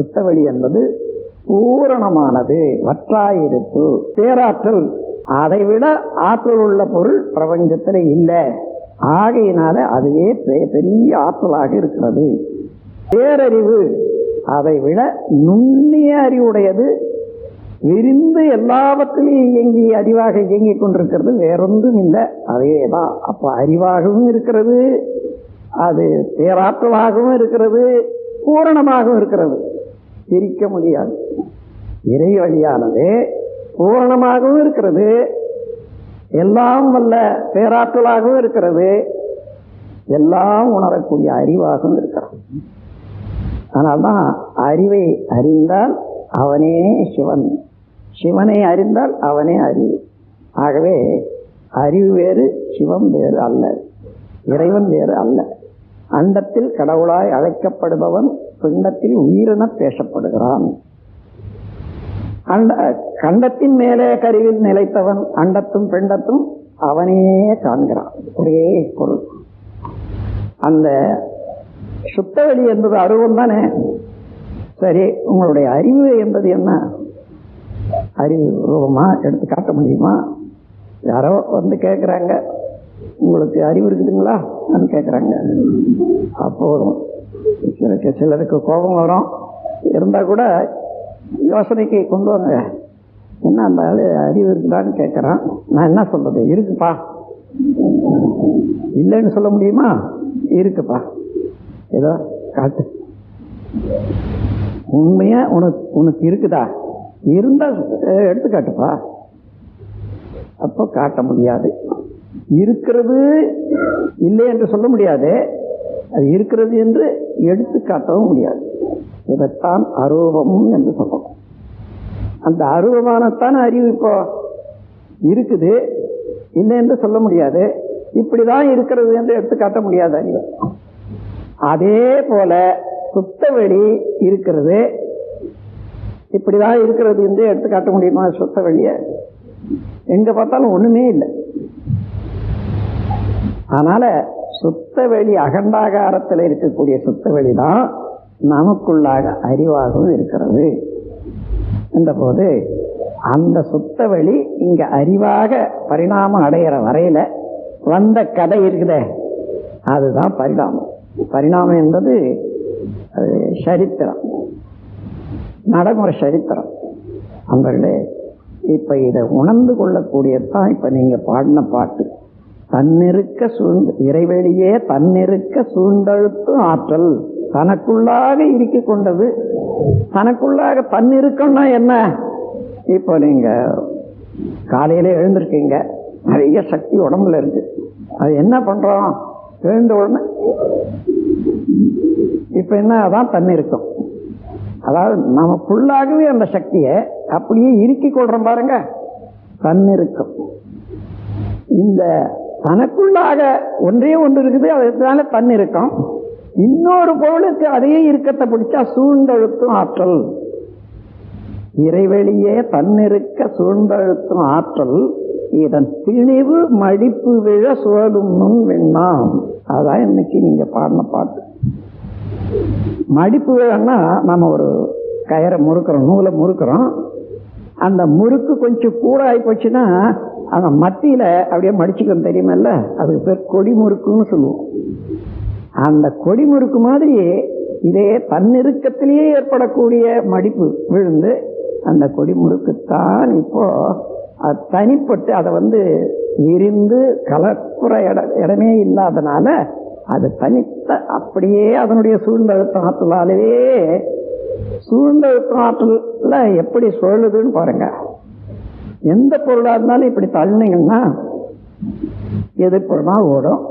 சுத்தவெளி என்பது பூரணமானது வற்றாயிருப்பு. பேராற்றல் அதை விட ஆற்றல் உள்ள பொருள் பிரபஞ்சத்தில் இல்லை. ஆகையினால அதுவே பெ- பெரிய ஆற்றலாக இருக்கிறது. பேரறிவு அதை விட நுண்ணிய அறிவுடையது. விரிந்து எல்லாவற்றிலையும் இயங்கி அறிவாக இயங்கிக் கொண்டிருக்கிறது. வேறொன்றும் இல்லை. அதேதான். அப்போ அறிவாகவும் இருக்கிறது. அது பேராற்றலாகவும் இருக்கிறது. பூரணமாகவும் இருக்கிறது. பிரிக்க முடியாது. இறை வழியானது பூரணமாகவும் இருக்கிறது. எல்லாம் வல்ல பேராற்றலாகவும் இருக்கிறது. எல்லாம் உணரக்கூடிய அறிவாகவும் இருக்கிறது. அதனால்தான் அறிவை அறிந்தால் அவனே சிவன். சிவனை அறிந்தால் அவனே அறிவு. ஆகவே அறிவு வேறு சிவம் வேறு அல்ல. இறைவன் வேறு அல்ல. அண்டத்தில் கடவுளாய் அழைக்கப்படுபவன் பிண்டத்தில் உயிரென பேசப்படுகிறான். அண்ட கண்டத்தின் மேலே கருவில் நிலைத்தவன் அண்டத்தும் பிண்டத்தும் அவனையே காண்கிறான். ஒரே பொருள். அந்த சுத்தவெளி என்பது அருவம் தானே? சரி உங்களுடைய அறிவு என்பது என்ன? அறிவு ரூபமா? எடுத்து காட்ட முடியுமா? யாரோ வந்து கேட்குறாங்க உங்களுக்கு அறிவு இருக்குதுங்களா? கேட்குறாங்க அப்போதும் சிலருக்கு சிலருக்கு கோபம் வரும். இருந்தால் கூட யோசனைக்கு கொண்டு வாங்க. என்ன அந்த ஆள் அறிவு இருக்குதான்னு கேட்குறான் நான் என்ன சொல்கிறது இருக்குப்பா. இல்லைன்னு சொல்ல முடியுமா? இருக்குப்பா. ஏதோ காட்டு. உண்மையாக உனக்கு உனக்கு இருக்குதா? இருந்தால் எடுத்துக்காட்டுப்பா. அப்போ காட்ட முடியாது. இருக்கிறது இல்லை என்று சொல்ல முடியாது. அது இருக்கிறது என்று எடுத்து காட்டவும் முடியாது. இதைத்தான் அரூபம் என்று சொல்றோம் அந்த அரூபமானத்தான் அறிவு இப்போ இருக்குது. இல்லை என்று சொல்ல முடியாது. இப்படிதான் இருக்கிறது என்று எடுத்து காட்ட முடியாது அறிவு. அதே போல சுத்தவெளி இருக்கிறது. இப்படிதான் இருக்கிறது என்று எடுத்து காட்ட முடியுமா சுத்த வெளிய எங்க பார்த்தாலும் ஒண்ணுமே இல்லை. அதனால சுத்த வெளி அகண்டாகாரத்தில் இருக்கக்கூடிய சுத்த வெளி தான் நமக்குள்ளாக அறிவாகவும் இருக்கிறது. என்ற போது அந்த சுத்த வெளி இங்கே அறிவாக பரிணாமம் அடையிற வரையில் வந்த கதை இருக்குதே. அதுதான் பரிணாமம். பரிணாமம் என்பது அது சரித்திரம். நடைமுறை சரித்திரம். அன்பர்களே இப்போ இதை உணர்ந்து கொள்ளக்கூடியதான் இப்போ நீங்கள் பாடின பாட்டு. தன்னிருக்க சூழ்ந்து இறைவெளியே தன்னிருக்க சூழ்ந்தழுத்தும் ஆற்றல். தனக்குள்ளாக இருக்கிக் கொண்டது. தனக்குள்ளாக தன்னிருக்கம்னா என்ன? இப்போ நீங்க காலையில எழுந்திருக்கீங்க. நிறைய சக்தி உடம்புல இருக்கு. அது என்ன பண்றோம்? எழுந்த உடனே இப்ப என்ன? அதான் தன்னிருக்கம். அதாவது நமக்குள்ளாகவே அந்த சக்தியை அப்படியே இறுக்கிக் கொள்றோம் பாருங்க. தன்னிருக்கம். இந்த தனக்குள்ளாக ஒன்றே ஒன்று இருக்குது அதனால இருக்கும். இன்னொரு பொருளுக்கு அதே இறுக்கத்தை பிடிச்சா சூழ்ந்தழுத்தும் ஆற்றல். இறைவெளியே தன்னிருக்க சூழ்ந்தழுத்தும் ஆற்றல். இதன் திணிவு மடிப்பு விழ சுழலும் முன் வெண்ணாம். அதான் இன்னைக்கு நீங்க பாடின பாட்டு. மடிப்பு விழன்னா நம்ம ஒரு கயரை முறுக்கிறோம் நூலை முறுக்கிறோம். அந்த முறுக்கு கொஞ்சம் கூட ஆகி போச்சுன்னா அந்த மத்தியில் அப்படியே மடிச்சுக்கணும் தெரியுமல்ல? அதுக்கு பேர் கொடி முறுக்குன்னு சொல்லுவோம். அந்த கொடி முறுக்கு மாதிரி இதே தன்னிருக்கத்திலேயே ஏற்படக்கூடிய மடிப்பு விழுந்து அந்த கொடி முறுக்குத்தான் இப்போ அது தனிப்பட்டு அதை வந்து விரிந்து கலப்புற இட இடமே இல்லாதனால அது தனித்த அப்படியே அதனுடைய சூழ்ந்தழுத்த ஆற்றலாலேயே சூழ்ந்தழுத்த ஆற்றலில் எப்படி சொல்லுதுன்னு பாருங்கள் எந்த பொருளாக இருந்தாலும் இப்படி தள்ளினீங்கன்னா எதிர்ப்புறமா ஓடும்.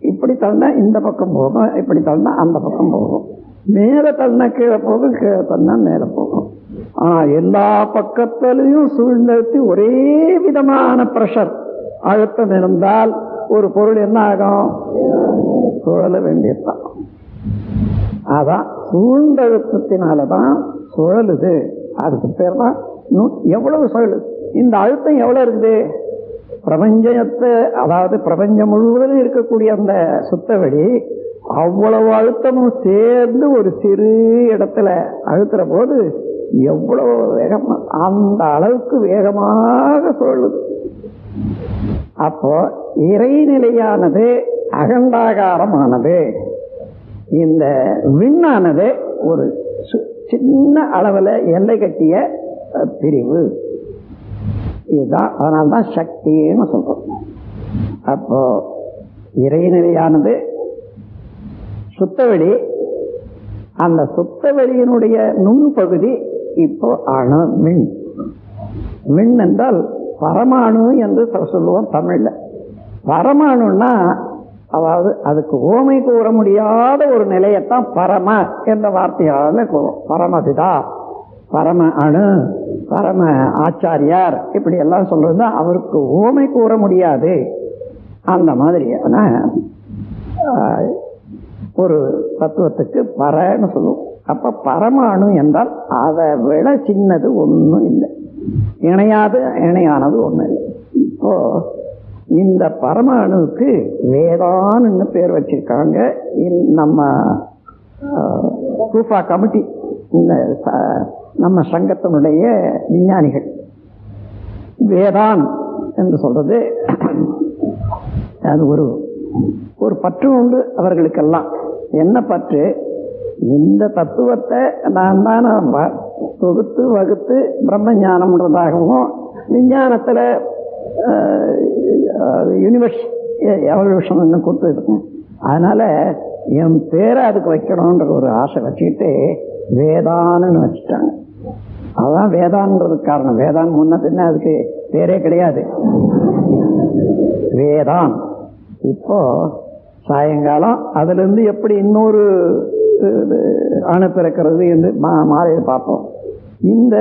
இப்படி தள்ளினா இந்த பக்கம் போகும் இப்படி தள்ளினா அந்த பக்கம் போகும். மேலே தள்ளினா கீழே போகும் கீழே தள்ளினா மேலே போகும். ஆனால் எல்லா பக்கத்திலையும் சூழ்நிறுத்தி ஒரே விதமான ப்ரெஷர் அழுத்தம் இருந்தால் ஒரு பொருள் என்ன ஆகும்? சுழல வேண்டியதுதான். அதான் சூழ்ந்தழுத்தத்தினாலதான் சுழலுது. அதுக்கு பேர் தான் எவ்வளவு சுழலு? இந்த அழுத்தம் எவ்வளோ இருக்குது? பிரபஞ்சத்தை அதாவது பிரபஞ்சம் முழுவதும் இருக்கக்கூடிய அந்த சுத்தவெளி அவ்வளவு அழுத்தமும் சேர்ந்து ஒரு சிறு இடத்துல அழுத்துற போது எவ்வளவு வேகமா அந்த அளவுக்கு வேகமாக சொல்லுது அப்போ இறைநிலையானது அகண்டாகாரமானது. இந்த விண்ணானது ஒரு சு- சின்ன அளவில் எல்லை கட்டிய பிரிவு. சக்தி தான் அதனால தான் சக்தின்னு சொல்றோம். அப்போ இறைநிலையானது சுத்தவெளி. அந்த சுத்தவெளியினுடைய நுண்பகுதி இப்போ அணு மின். மின் என்றால் பரமாணு என்று சொல்லுவோம் தமிழ்ல. பரமாணுன்னா அதாவது அதுக்கு ஓமை கூற முடியாத ஒரு நிலையத்தான் பரம என்ற வார்த்தையால கூறும் பரமபிதா. பரம அணு பரம ஆச்சாரியார் இப்படி எல்லாம் சொல்றது அவருக்கு ஓமை கூற முடியாது. அந்த மாதிரி ஒரு தத்துவத்துக்கு பரன்னு சொல்லுவோம். அப்ப பரமாணு என்றால் அதை விட சின்னது ஒன்றும் இல்லை. இணையாது இணையானது ஒன்றும் இல்லை. இப்போ இந்த பரமாணுக்கு வேதான்னு பேர் வச்சிருக்காங்க. நம்ம கூஃபா கமிட்டி. இந்த நம்ம சங்கத்தினுடைய விஞ்ஞானிகள். வேதான் என்று சொல்றது. அது ஒரு ஒரு பற்று உண்டு அவர்களுக்கெல்லாம். என்ன பற்று? இந்த தத்துவத்தை நான் தான் தொகுத்து வகுத்து பிரம்ம ஞானம்ன்றதாகவும் விஞ்ஞானத்தில் யூனிவர்ஸ் எவல்யூஷன் கொடுத்துருக்கேன் அதனால என் பேரை அதுக்கு வைக்கணுன்ற ஒரு ஆசை வச்சுக்கிட்டு வேதான்னு வச்சுட்டாங்க. அதான் வேதான்றதுக்கு காரணம். வேதான் முன்ன பின்ன அதுக்கு பேரே கிடையாது. வேதான். இப்போ சாயங்காலம் அதுலேருந்து எப்படி இன்னொரு இது, அணு பிறக்கிறது என்று மா- மாலையை பார்ப்போம். இந்த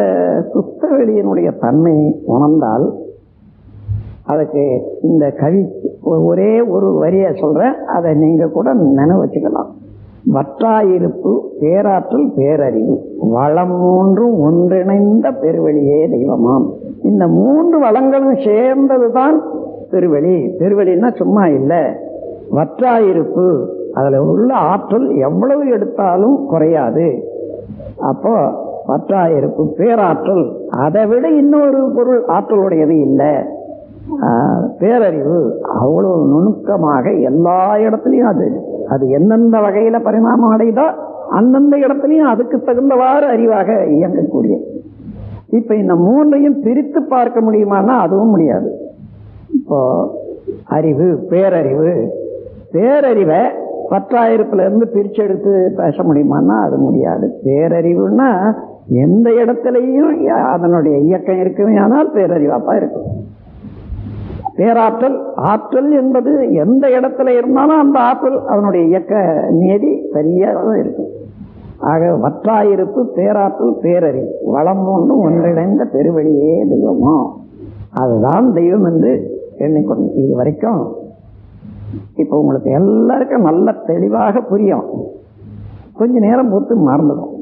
சுத்த வெளியினுடைய தன்மை உணர்ந்தால் அதுக்கு இந்த கவி ஒரே ஒரு வரியை சொல்கிறேன் அதை நீங்கள் கூட நினைவு வச்சுக்கலாம். வற்றாயிருப்பு பேராற்றல் பேரறிவு. வளம் மூன்றும் ஒன்றிணைந்த பெருவெளியே தெய்வமாம். இந்த மூன்று வளங்களும் சேர்ந்ததுதான் பெருவெளி. பெருவெளின்னா சும்மா இல்லை. வற்றாயிருப்பு அதில் உள்ள ஆற்றல் எவ்வளவு எடுத்தாலும் குறையாது. அப்போ வற்றாயிருப்பு பேராற்றல் அதை விட இன்னொரு பொருள் ஆற்றலுடையது இல்லை. பேரறிவு அவ்வளவு நுணுக்கமாக எல்லா இடத்துலையும் அது. அது எந்தெந்த வகையில பரிணாமம் அடையுதோ அந்தந்த இடத்துலையும் அதுக்கு தகுந்தவாறு அறிவாக இயங்கக்கூடிய. இப்ப இந்த மூன்றையும் பிரித்து பார்க்க முடியுமானா அதுவும் முடியாது. இப்போ அறிவு பேரறிவு. பேரறிவை பத்தாயிரத்துல இருந்து பிரிச்சு எடுத்து பேச முடியுமான்னா அது முடியாது. பேரறிவுன்னா எந்த இடத்துலையும் அதனுடைய இயக்கம் இருக்குமே ஆனால் பேரறிவாப்பா இருக்கும். பேராற்றல் ஆற்றல் என்பது எந்த இடத்துல இருந்தாலும் அந்த ஆற்றல் அதனுடைய இயக்க நியதி சரியாக தான் இருக்கும் ஆக வற்றாயிருப்பு பேராற்றல் பேரறிவு வளம் ஒன்றும் ஒன்றிணைந்த பெருவழியே தெய்வமோ? அதுதான் தெய்வம் என்று எண்ணிக்கொண்டு இது வரைக்கும் இப்போ உங்களுக்கு எல்லாருக்கும் நல்ல தெளிவாக புரியும். கொஞ்ச நேரம் பொறுத்து மறந்துடும்.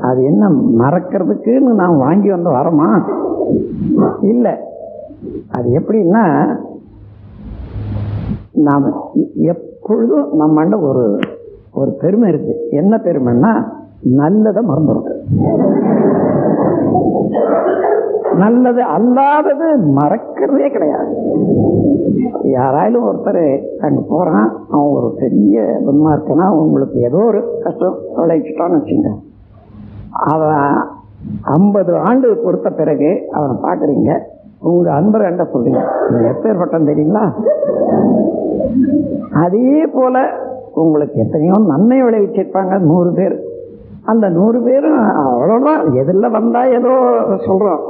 அது என்ன மறக்கிறதுக்குன்னு நான் வாங்கி வந்த வரமா? இல்லை. அது எப்படின்னா நாம் எப்பொழுதும் நம்மண்ட ஒரு ஒரு பெருமை இருக்கு. என்ன பெருமைன்னா நல்லதை மறந்துடும் நல்லது அல்லாதது மறக்கிறதே கிடையாது. யாராயாலும் ஒருத்தர் அங்கே போகிறான் அவன் ஒரு பெரிய துன்மார்க்கனா உங்களுக்கு ஏதோ ஒரு கஷ்டம் விளைவிச்சிட்டான்னு வச்சுங்க அவன் ஐம்பது ஆண்டு பொறுத்த பிறகு அவனை பார்க்குறீங்க உங்களுடைய அன்பர் என்ன சொல்றீங்க. நீங்க எப்பேற்பட்டம் தெரியுங்களா? அதே போல உங்களுக்கு எத்தனையோ நன்மை விளைவிச்சிருப்பாங்க நூறு பேர். அந்த நூறு பேரும் அவ்வளோதான் எதில் வந்தா ஏதோ சொல்றோம்.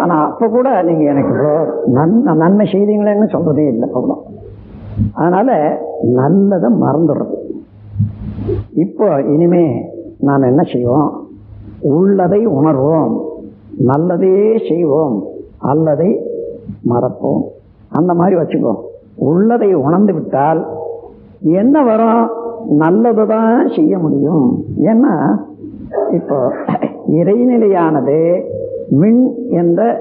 ஆனா அப்ப கூட நீங்க எனக்கு இவ்வளோ நன் நன்மை செய்தீங்களேன்னு சொல்றதே இல்லை இப்போ அதனால் அதனால நல்லதை மறந்துடுறது. இப்போ இனிமே நாம் என்ன செய்வோம்? உள்ளதை உணர்வோம். நல்லதே செய்வோம். அல்லதை மறப்போம். அந்த மாதிரி வச்சுக்கோ. உள்ளதை உணர்ந்து விட்டால் என்ன வரும்? நல்லது தான் செய்ய முடியும். ஏன்னா இப்போ இறைநிலையானது மின் என்ற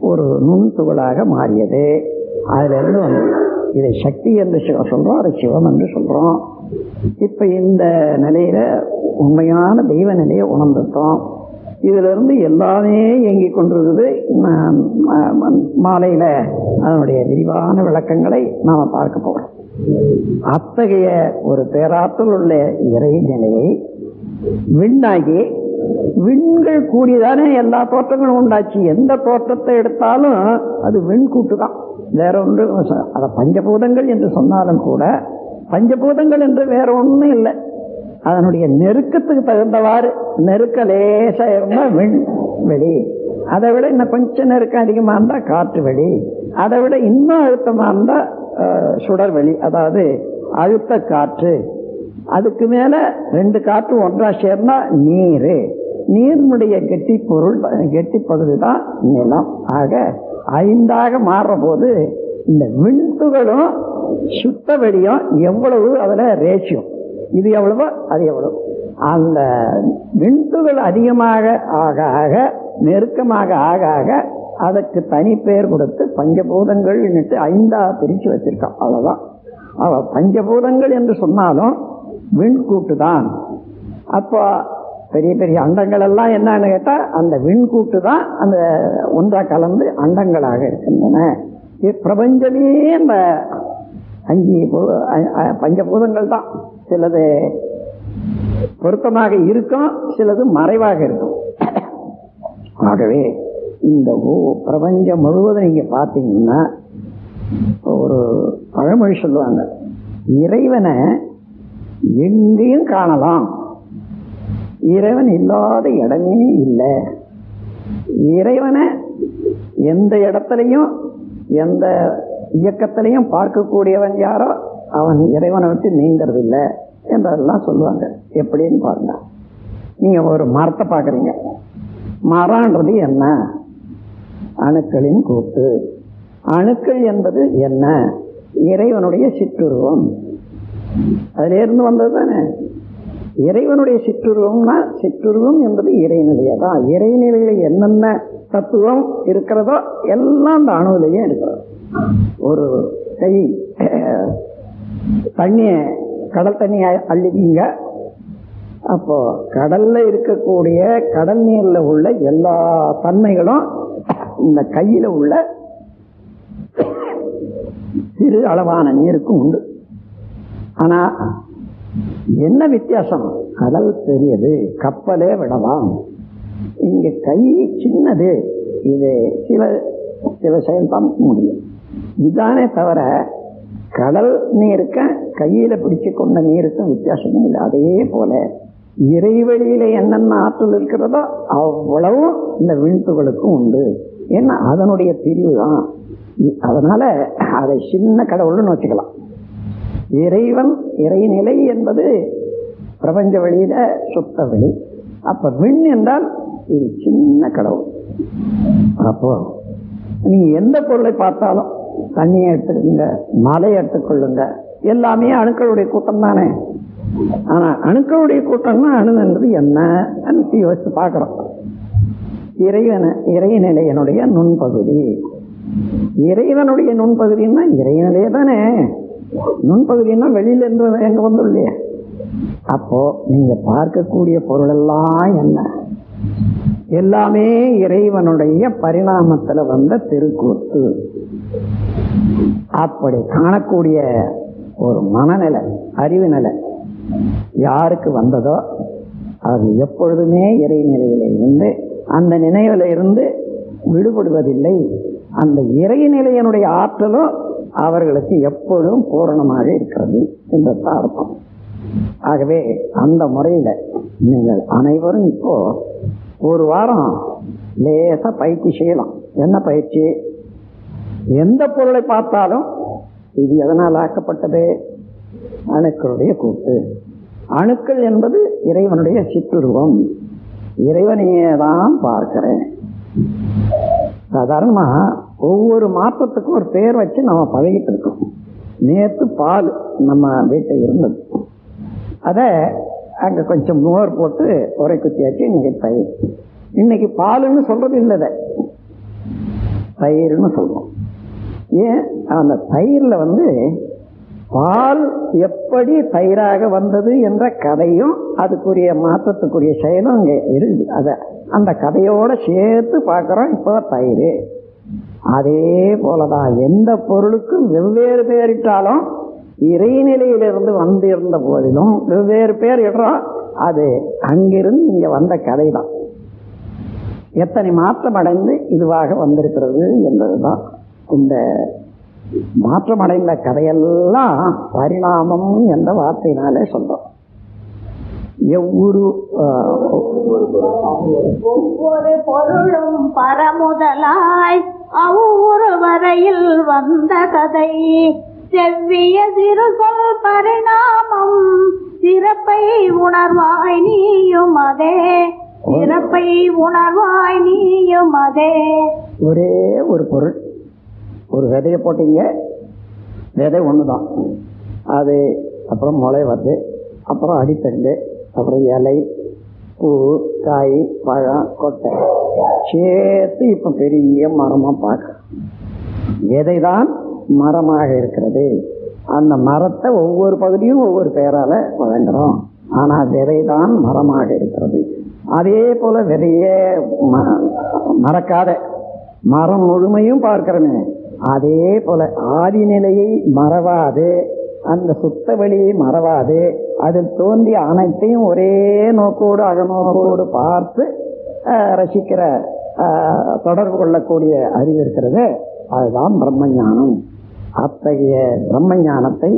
ஒரு நுண்துகளாக மாறியது. அதிலிருந்து வந்து இதை சக்தி என்று சிவ- சொல்கிறோம் அதை சிவம் என்று சொல்கிறோம் இப்போ இந்த நிலையில் உண்மையான தெய்வ நிலையை உணர்ந்துட்டோம். இதிலிருந்து எல்லாமே இயங்கிக் கொண்டிருக்குது மாலையில். அதனுடைய விரிவான விளக்கங்களை நாம் பார்க்க போகிறோம் அத்தகைய ஒரு பேராற்றல் உள்ள இறை நிலையை விண்ணாகி விண்கள் கூடிதானே எல்லா தோற்றங்களும் உண்டாச்சு. எந்த தோற்றத்தை எடுத்தாலும் அது விண் கூட்டு தான். வேற ஒன்று அதை பஞ்சபூதங்கள் என்று சொன்னாலும் கூட பஞ்சபூதங்கள் என்று வேற ஒன்றும் இல்லை. அதனுடைய நெருக்கத்துக்கு தகுந்தவாறு நெருக்க லேசா விண் வெளி அதை விட இன்னும் கொஞ்சம் நெருக்கம் அதிகமாக இருந்தால் காற்று வெளி அதை விட இன்னும் அழுத்தமாக இருந்தால் சுடர் வெளி அதாவது அழுத்த காற்று. அதுக்கு மேலே ரெண்டு காற்று ஒன்றா சேர்ந்தா நீர். நீரினுடைய கெட்டி பொருள் கெட்டி பகுதி தான் நிலம். ஆக ஐந்தாக மாறுற போது இந்த விண்துகளும் சுத்த வெளியும் எவ்வளவு அதில் ரேஷியம் இது எவ்வளவோ அது எவ்வளவு. அந்த விண்துகள் அதிகமாக ஆக ஆக நெருக்கமாக ஆக ஆக அதற்கு தனி பெயர் கொடுத்து பஞ்சபூதங்கள் ஐந்தா பிரித்து வச்சிருக்கான் அவ்வளோதான் அவ பஞ்சபூதங்கள் என்று சொன்னாலும் விண்கூட்டு தான் அப்போ பெரிய பெரிய அண்டங்கள் எல்லாம் என்னன்னு கேட்டால் அந்த விண்கூட்டு தான் அந்த ஒன்றா கலந்து அண்டங்களாக இருக்கின்றன. இது பிரபஞ்சமே அந்த அஞ்சு பஞ்சபூதங்கள் தான் சிலது பொருத்தமாக இருக்கும் சிலது மறைவாக இருக்கும். ஆகவே இந்த பிரபஞ்சம் முழுவதும் நீங்க பார்த்தீங்கன்னா ஒரு பழமொழி சொல்லுவாங்க இறைவனை எங்கேயும் காணலாம். இறைவன் இல்லாத இடமே இல்லை. இறைவனை எந்த இடத்துலையும் எந்த இயக்கத்திலையும் பார்க்கக்கூடியவன் யாரோ அவன் இறைவனை விட்டு நீங்கிறது என்றெல்லாம் சொல்லுவாங்க. எப்படின்னு பாருங்க. நீங்கள் ஒரு மரத்தை பார்க்குறீங்க. மரன்றது என்ன? அணுக்களின் கூட்டு. அணுக்கள் என்பது என்ன? இறைவனுடைய சிற்றுருவம். அதிலேருந்து வந்தது தானே? இறைவனுடைய சிற்றுருவம்னா சிற்றுருவம் என்பது இறைநிலையை தான். இறைநிலையில் என்னென்ன தத்துவம் இருக்கிறதோ எல்லாம் அந்த அணுவிலேயே இருக்கிறது. ஒரு கை தண்ணிய கடல் தண்ணியை அள்ளிக்கிங்க அப்போ கடல்ல இருக்கக்கூடிய கடல் நீர்ல உள்ள எல்லா தன்மைகளும் இந்த கையில உள்ள சிறு அளவான நீருக்கும் உண்டு. ஆனா என்ன வித்தியாசம்? கடல் பெரியது கப்பலே விடலாம் இங்க கை சின்னது இது சில சில செயல்தான் முடியும். இதானே தவிர கடல் நீருக்க கையில பிடிச்சு கொண்ட நீருக்கும் வித்தியாசமே இல்லை. அதே போல இறைவெளியில என்னென்ன ஆற்றல் இருக்கிறதோ அவ்வளவும் இந்த விண்துகளுக்கும் உண்டு. ஏன்னா அதனுடைய பிரிவு தான் அதனால அதை சின்ன கடவுள்னு வச்சுக்கலாம். இறைவன் இறைநிலை என்பது பிரபஞ்ச வழியில் சுத்த வழி அப்ப விண் என்றால் இது சின்ன கடவுள். அப்போ நீங்க எந்த பொருளை பார்த்தாலும் தண்ணியை எடுத்துக்கோங்க மலையை எடுத்துக்கொள்ளுங்க. எல்லாமே அணுக்களுடைய கூட்டம் தானே? ஆனால் அணுக்களுடைய கூட்டம்னா அணுன்றது என்ன? யோசித்து பார்க்குறோம். இறைவன இறைநிலையனுடைய நுண்பகுதி. இறைவனுடைய நுண்பகுதின்னா இறைநிலையே தானே? நுண்பகுதின்னா வெளியில இருந்து எங்க வந்து இல்லையே அப்போ நீங்க பார்க்கக்கூடிய பொருள் எல்லாம் என்ன? எல்லாமே இறைவனுடைய பரிணாமத்துல வந்த திருக்கூத்து. அப்படி காணக்கூடிய ஒரு மனநிலை அறிவு நிலை யாருக்கு வந்ததோ அது எப்பொழுதுமே இறைநிலையில இருந்து அந்த நினைவில் இருந்து விடுபடுவதில்லை. அந்த இறைநிலையனுடைய ஆற்றலும் அவர்களுக்கு எப்பொழுதும் பூரணமாக இருக்கிறது என்றது அர்த்தம். ஆகவே அந்த முறையில நீங்கள் அனைவரும் இப்போ ஒரு வாரம் லேசா பயிற்சி செய்யலாம். என்ன பயிற்சி? எந்த பொருளை பார்த்தாலும் இது எதனால் ஆக்கப்பட்டது? அணுக்களுடைய கூட்டு. அணுக்கள் என்பது இறைவனுடைய சிற்றுருவம். இறைவனையே தான் பார்க்கிறேன். சாதாரணமா ஒவ்வொரு மாற்றத்துக்கும் ஒரு பெயர் வச்சு நம்ம பழகிட்டு இருக்கோம். நேற்று பால் நம்ம வீட்டில் இருந்தது. அதை அங்கே கொஞ்சம் மோர் போட்டு உரை குத்தியாச்சு இன்னைக்கு தயிர். இன்னைக்கு பாலுன்னு சொல்றது இல்லை தயிர்னு சொல்றோம். ஏன்? அந்த தயிரில் வந்து பால் எப்படி தயிராக வந்தது என்ற கதையும் அதுக்குரிய மாற்றத்துக்குரிய செயலும் அங்கே இருக்குது அதை அந்த கதையோடு சேர்த்து பார்க்குறோம் இப்போ தயிர். அதே போலதான் எந்த பொருளுக்கும் வெவ்வேறு பேரிட்டாலும் இறைநிலையிலிருந்து வந்திருந்த போதிலும் வெவ்வேறு பேர் இடுறோம். அது அங்கிருந்து இங்கே வந்த கதை தான் எத்தனை மாற்றம் அடைந்து இதுவாக வந்திருக்கிறது என்பதுதான். இந்த மாற்றமடைந்த கதையெல்லாம் பரிணாமம் என்ற வார்த்தையினாலே சொல்றோம். எவ்வொரு ஒவ்வொரு பொருளும் பரமுதலாய் அவ்வொரு வரையில் வந்த கதை. செவ்விய சிறுசொல் பரிணாமம் சிறப்பை உணர்வாய் நீயும் அதே. சிறப்பை உணர்வாய் நீயும் அதே. ஒரே ஒரு பொருள். ஒரு விதையை போட்டீங்க விதை ஒன்று தான் அது அப்புறம் முளை வருது அப்புறம் அடித்தண்டு அப்புறம் இலை பூ காய் பழம் கொட்டை. சேர்த்து இப்போ பெரிய மரமாக பார்க்க. விதை தான் மரமாக இருக்கிறது. அந்த மரத்தை ஒவ்வொரு பகுதியும் ஒவ்வொரு பெயரால் வழங்குறோம். ஆனால் விதை தான் மரமாக இருக்கிறது. அதே போல் விதையே ம- மறக்காத. மரம் முழுமையும் பார்க்கிறோமே. அதே போல ஆதி நிலையை மறவாது அந்த சுத்த வழியை மறவாது அதில் தோன்றிய அனைத்தையும் ஒரே நோக்கோடு அகநோக்கோடு பார்த்து ரசிக்கிற தொடர்பு கொள்ளக்கூடிய அறிவு இருக்கிறது. அதுதான் பிரம்மஞானம். அத்தகைய பிரம்மஞானத்தை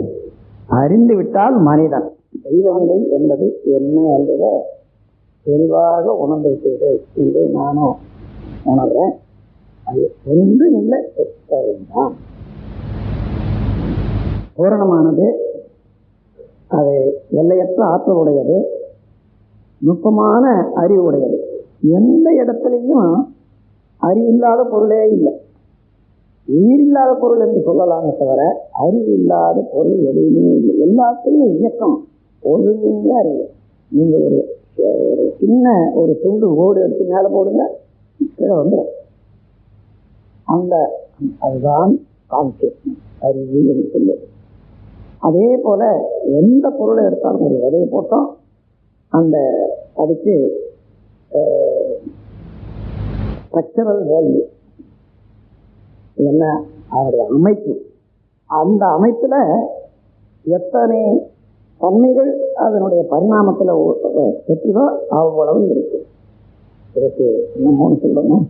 அறிந்து விட்டால் மனிதன் தெய்வநிலை என்பது என்ன என்பதை தெளிவாக உணர்ந்து விட்டீர்கள் என்று நானும் உணர்றேன். அது ஒன்றும் இல்லை ஒத்த பூரணமானது அது எல்லையற்ற ஆற்றலுடையது நுட்பமான அறிவு உடையது எந்த இடத்துலையும் அறிவில்லாத பொருளே இல்லை. உயிரில்லாத பொருள் என்று சொல்லலாமே தவிர அறிவு இல்லாத பொருள் எதுவுமே இல்லை. எல்லாத்துலேயும் இயக்கம் ஒழுங்கு அறிவு. நீங்கள் ஒரு ஒரு சின்ன ஒரு துண்டு ஓடு எடுத்து மேலே போடுங்க கீழே வந்துடும் அந்த அதுதான் கான்சியஸ்னஸ் அறிவு என்று சொல்லுவது அதே போல எந்த பொருளை எடுத்தாலும் ஒரு விதையை போட்டோம். அந்த அதுக்கு ஸ்ட்ரக்சரல் வேல்யூ என்ன? அதனுடைய அமைப்பு. அந்த அமைப்பில் எத்தனை தன்மைகள் அதனுடைய பரிணாமத்தில் பெற்றுதோ அவ்வளவு இருக்கும். இதுக்கு என்ன மூணு சொல்லணும்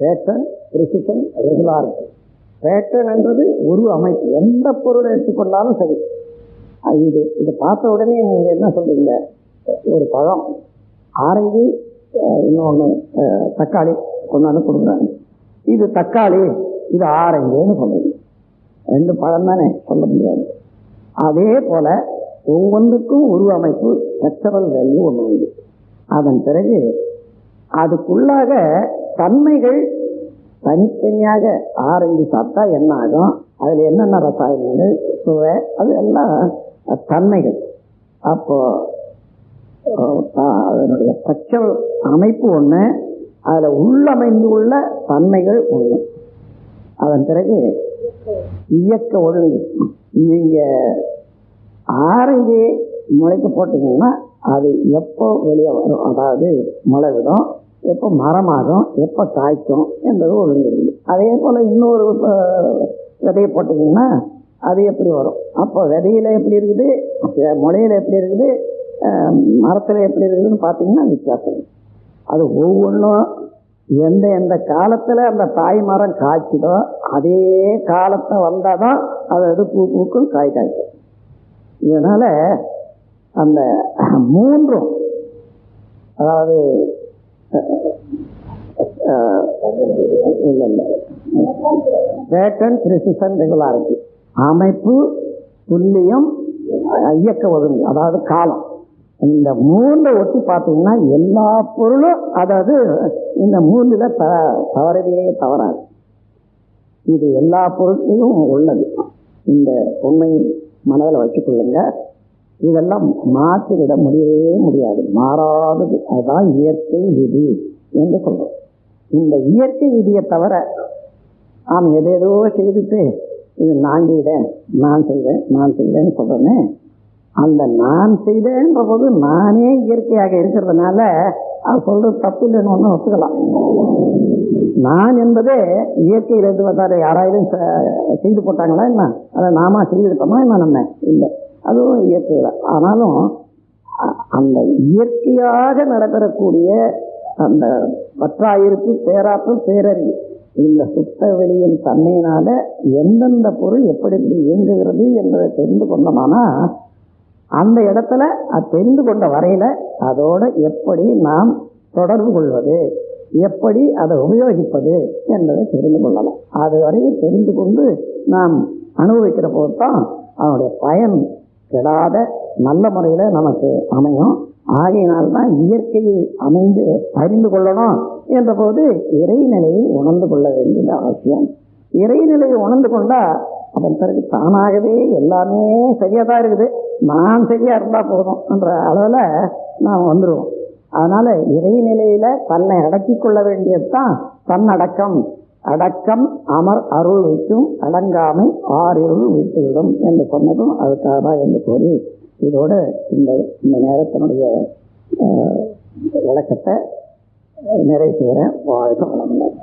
பேட்டர்ன் ப்ரிசிஷன் ரெகுலாரிட்டி பேட்டர்ன் என்றது ஒரு அமைப்பு. எந்த பொருளை எடுத்துக்கொண்டாலும் சரி. இது இதை பார்த்த உடனே நீங்கள் என்ன சொல்கிறீங்க ஒரு பழம். ஆரஞ்சு இன்னொன்று தக்காளி கொண்டாந்து கொடுக்குறாங்க. இது தக்காளி இது ஆரஞ்சுன்னு சொல்கிறீங்க ரெண்டு பழம் தானே சொல்ல முடியாது. அதே போல் ஒவ்வொன்றுக்கும் ஒரு அமைப்பு ஸ்ட்ரக்சரல் வேல்யூ ஒன்று உண்டு. அதன் பிறகு அதுக்குள்ளாக தன்மைகள் தனித்தனியாக ஆரஞ்சு சாப்பிட்டா என்ன ஆகும்? அதில் என்னென்ன ரசாயனங்கள்? சுவை அது எல்லாம் தன்மைகள். அப்போ அதனுடைய பச்சை அமைப்பு ஒன்று அதில் உள்ளமைந்து உள்ள தன்மைகள் ஒன்று அதன் பிறகு இயக்க ஒழுங்கு. நீங்கள் ஆரஞ்சு முளைக்க போட்டீங்கன்னா அது எப்போ வெளியே வரும்? அதாவது முளை விடும் எப்போ மரமாகும் எப்போ காய்க்கும் என்பது ஒழுங்கு இருக்குது அதே போல் இன்னொரு விதையை போட்டிங்கன்னா அது எப்படி வரும்? அப்போ விதையில் எப்படி இருக்குது? முளையில் எப்படி இருக்குது? மரத்தில் எப்படி இருக்குதுன்னு பார்த்தீங்கன்னா வித்தியாசம். அது ஒவ்வொன்றும் எந்த எந்த காலத்தில் அந்த தாய் மரம் காய்ச்சிதோ அதே காலத்தை வந்தால் தான் அது அது பூ பூக்கும் காய் காய்க்கும். இதனால் அந்த மூன்றும் அதாவது பேட்டர்ன் ப்ரிசிஷன் ரெகுலாரிட்டி அமைப்பு துல்லியம் இயக்க ஒழுங்கு அதாவது காலம். இந்த மூன்று ஒட்டி பார்த்தீங்கன்னா எல்லா பொருளும் அதாவது இந்த மூன்றில் த தவறவே தவறாது. இது எல்லா பொருட்களையும் உள்ளது. இந்த உண்மை மனதில் வச்சுக்கொள்ளுங்க இதெல்லாம் மாற்றிவிட முடியவே முடியாது. மாறாதது. அதுதான் இயற்கை விதி என்று சொல்றோம். இந்த இயற்கை விதியை தவிர நாம் எதேதோ செய்துட்டு இது நான் செய்தேன் நான் செய்தேன் நான் செய்தேன்னு சொல்றேனே அந்த நான் செய்தேன்ற போது நானே இயற்கையாக இருக்கிறதுனால அது சொல்றது தப்பு இல்லைன்னு ஒன்று ஒத்துக்கலாம். நான் என்பதே இயற்கையில் இருந்து வந்தாரு யாராயிரம் செய்து போட்டாங்களா என்ன? அதை நாம செய்திருக்கோமா என்ன நம்ம? இல்லை. அதுவும் இயற்கையில் ஆனாலும் அந்த இயற்கையாக நடைபெறக்கூடிய அந்த வற்றாயிருப்பு பேராற்றல் பேரறிவு இந்த சுத்த வெளியின் தன்மையினால எந்தெந்த பொருள் எப்படி எப்படி இயங்குகிறது என்பதை தெரிந்து கொண்டோமானா அந்த இடத்துல அது தெரிந்து கொண்ட வரையில அதோட எப்படி நாம் தொடர்பு கொள்வது எப்படி அதை உபயோகிப்பது என்பதை தெரிந்து கொள்ளலாம். அதுவரையும் தெரிந்து கொண்டு நாம் அனுபவிக்கிற போது தான் அதனுடைய பயன் கெடாத நல்ல முறையில் நமக்கு அமையும். ஆகையினால்தான் இயற்கையை அமைந்து அறிந்து கொள்ளணும் என்ற போது இறைநிலையை உணர்ந்து கொள்ள வேண்டியது அவசியம். இறைநிலையை உணர்ந்து கொண்டா அதன் பிறகு தானாகவே எல்லாமே சரியாக தான் இருக்குது. நான் சரியாக இருந்தால் போதும் என்ற அளவில் நாம் வந்துடுவோம் அதனால் இறைநிலையில் தன்னை அடக்கிக் கொள்ள வேண்டியது தான் தன்னடக்கம். அடக்கம் அமர் அருள் வைக்கும் அடங்காமை ஆறிருள் வைத்துவிடும் என்று சொன்னதும் அதுக்காக என்று கூறி இதோடு இந்த இந்த நேரத்தினுடைய விளக்கத்தை நிறைவு செய்கிறேன். வாழ்க்கை வளமுடன்.